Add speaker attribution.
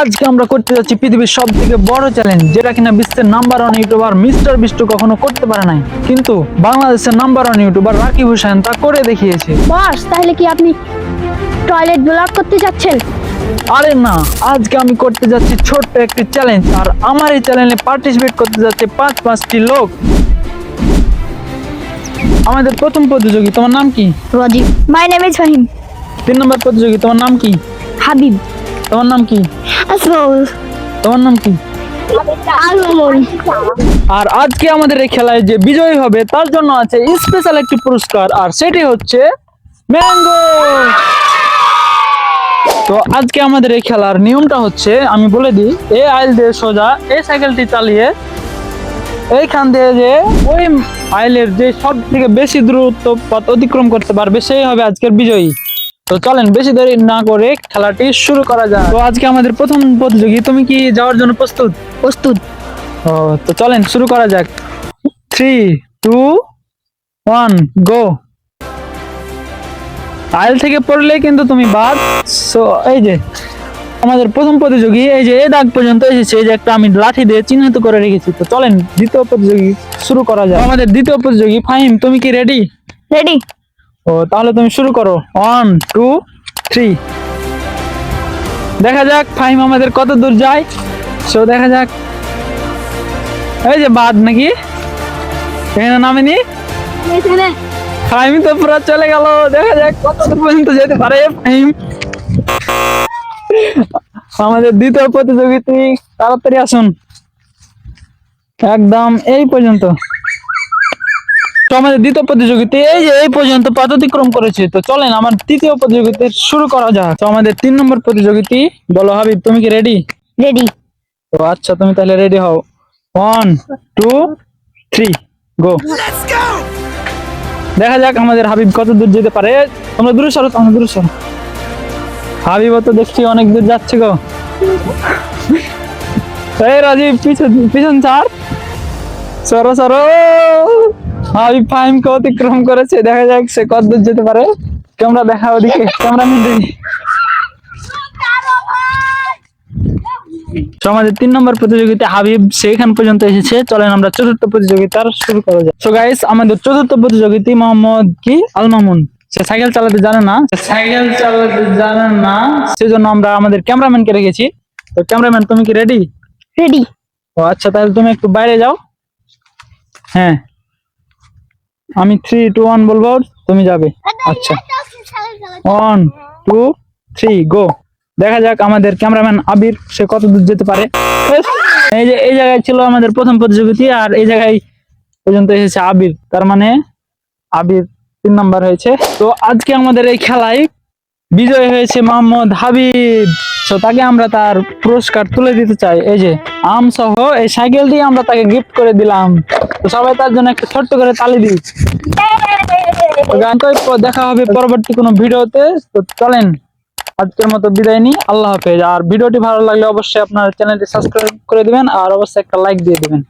Speaker 1: আজকে আমরা করতে যাচ্ছি পৃথিবীর সব থেকে বড় চ্যালেঞ্জ যেটা কিনা বিশ্বের number one YouTuber mister Beast কখনো করতে পারে নাই। কিন্তু বাংলাদেশের number one YouTuber Rakib Hossain তা করে দেখিয়েছে।
Speaker 2: বস তাহলে কি আপনি টয়লেট ব্লক করতে যাচ্ছেন?
Speaker 1: আরে না আজকে আমি করতে যাচ্ছি ছোট্ট একটি চ্যালেঞ্জ আর আমার এই চ্যালেঞ্জে পার্টিসিপেট করতে যাচ্ছে পাঁচ পাঁচটি লোক। আমাদের প্রথম প্রতিযোগী তোমার নাম কি?
Speaker 2: Rajib. My name is Fahim
Speaker 1: তিন নম্বর প্রতিযোগী তোমার নাম কি?
Speaker 2: হাবিব।
Speaker 1: তোমার নাম কি?
Speaker 2: আসমাউল।
Speaker 1: তোমার নাম কি? আর আজকে আমাদের এই খেলায় যে বিজয়ী হবে তার জন্য আছে স্পেশাল একটি পুরস্কার আর সেটি হচ্ছে ম্যাঙ্গো। তো আজকে আমাদের এই খেলার নিয়মটা হচ্ছে আমি বলে দিই এই আইল দিয়ে সোজা এই সাইকেলটি চালিয়ে এইখান দিয়ে যে ওই আইলের যে সব থেকে বেশি দূরত্ব পথ অতিক্রম করতে পারবে সেই হবে আজকের বিজয়ী। তো চলেন বেশি দেরি না করে খেলাটি শুরু করা যায় তো আজকে আমাদের প্রথম প্রতিযোগী তুমি কি যাওয়ার জন্য প্রস্তুত?
Speaker 2: প্রস্তুত।
Speaker 1: ও তো চলেন শুরু করা যাক। থ্রি টু ওয়ান গো আইল থেকে পড়লে কিন্তু তুমি বাদ। সো এই যে আমাদের প্রথম প্রতিযোগী এই যে এই দাগ পর্যন্ত এসেছে এই যে একটা আমি লাঠি দিয়ে চিহ্নিত করে রেখেছি। তো চলেন দ্বিতীয় প্রতিযোগী শুরু করা যাক। আমাদের দ্বিতীয় প্রতিযোগী ফাহিম তুমি কি রেডি
Speaker 2: রেডি
Speaker 1: ও তাহলে তুমি শুরু করো। ওয়ান টু থ্রি দেখা যাক ফাহিম আমাদের কত দূর যায়। সো দেখা যাক। এই যে বাদ নাকি? এখানে নামেনি? ফাহিম তো পুরো চলে গেল। দেখা যাক কত দূর পর্যন্ত যেতে পারে ফাহিম। আমাদের দ্বিতীয় প্রতিযোগী তুমি তাড়াতাড়ি আসুন। একদম এই পর্যন্ত। তো আমাদের দ্বিতীয় প্রতিযোগিতা এই যে এই পর্যন্ত পথ অতিক্রম করেছে তো চলেন আমার তৃতীয় প্রতিযোগিতা শুরু করা যাক। তো আমাদের তিন নম্বর প্রতিযোগিতা বলো হাবিব তুমি কি রেডি
Speaker 2: রেডি
Speaker 1: তো আচ্ছা তুমি তাহলে রেডি হও। ওয়ান টু থ্রি গো দেখা যাক আমাদের হাবিব কত দূর যেতে পারে। তোমরা দূরে সরো তোমরা দূরে সরো। হাবিব তো দেখছি অনেক দূর যাচ্ছে গো। এই রাজীব পিছন পিছন ছাড়। সরো সরো। হাবিব ফাহিমকে অতিক্রম করেছে দেখা যাক সে কত দূর যেতে পারে। ক্যামেরা দেখা ওদিকে ক্যামেরা আমাদের তিন নম্বর প্রতিযোগিতা হাবিব সেইখান পর্যন্ত এসেছে। চলেন আমরা চতুর্থ প্রতিযোগিতার শুরু করা যাক। সো গাইস আমাদের চতুর্থ প্রতিযোগিতা মোহাম্মদ কি? আল মামুন। সে সাইকেল চালাতে জানে না। সে সাইকেল চালাতে জানে না। সেজন্য আমরা আমাদের ক্যামেরাম্যানকে রেখেছি। তো ক্যামেরাম্যান তুমি কি রেডি
Speaker 2: রেডি
Speaker 1: ও আচ্ছা তাহলে তুমি একটু বাইরে যাও। হ্যাঁ। আমি থ্রি টু ওয়ান বলব? তুমি যাবে। আচ্ছা। ওয়ান টু থ্রি গো দেখা যাক আমাদের ক্যামেরাম্যান আবির, সে কত দূর যেতে পারে। এই যে, এই জায়গায় ছিল আমাদের প্রথম প্রতিযোগিতা, আর এই জায়গায় পর্যন্ত এসেছে আবির। তার মানে আবির তিন নাম্বার হয়েছে। তো আজকে আমাদের এই খেলায় বিজয় হয়েছে মোহাম্মদ হাবিব। তো তাকে আমরা তার পুরস্কার তুলে দিতে চাই। এই যে, আম সহ এই সাইকেল দিয়ে আমরা তাকে গিফট করে দিলাম। তো সবাই তার জন্য একটা ছোট্ট করে তালি দিই। গান দেখা হবে পরবর্তী কোনো ভিডিওতে। তো চলেন, আজকের মতো বিদায় নিই। আল্লাহ হাফেজ। আর ভিডিওটি ভালো লাগলে অবশ্যই আপনার চ্যানেলটি সাবস্ক্রাইব করে দিবেন আর অবশ্যই একটা লাইক দিয়ে দিবেন।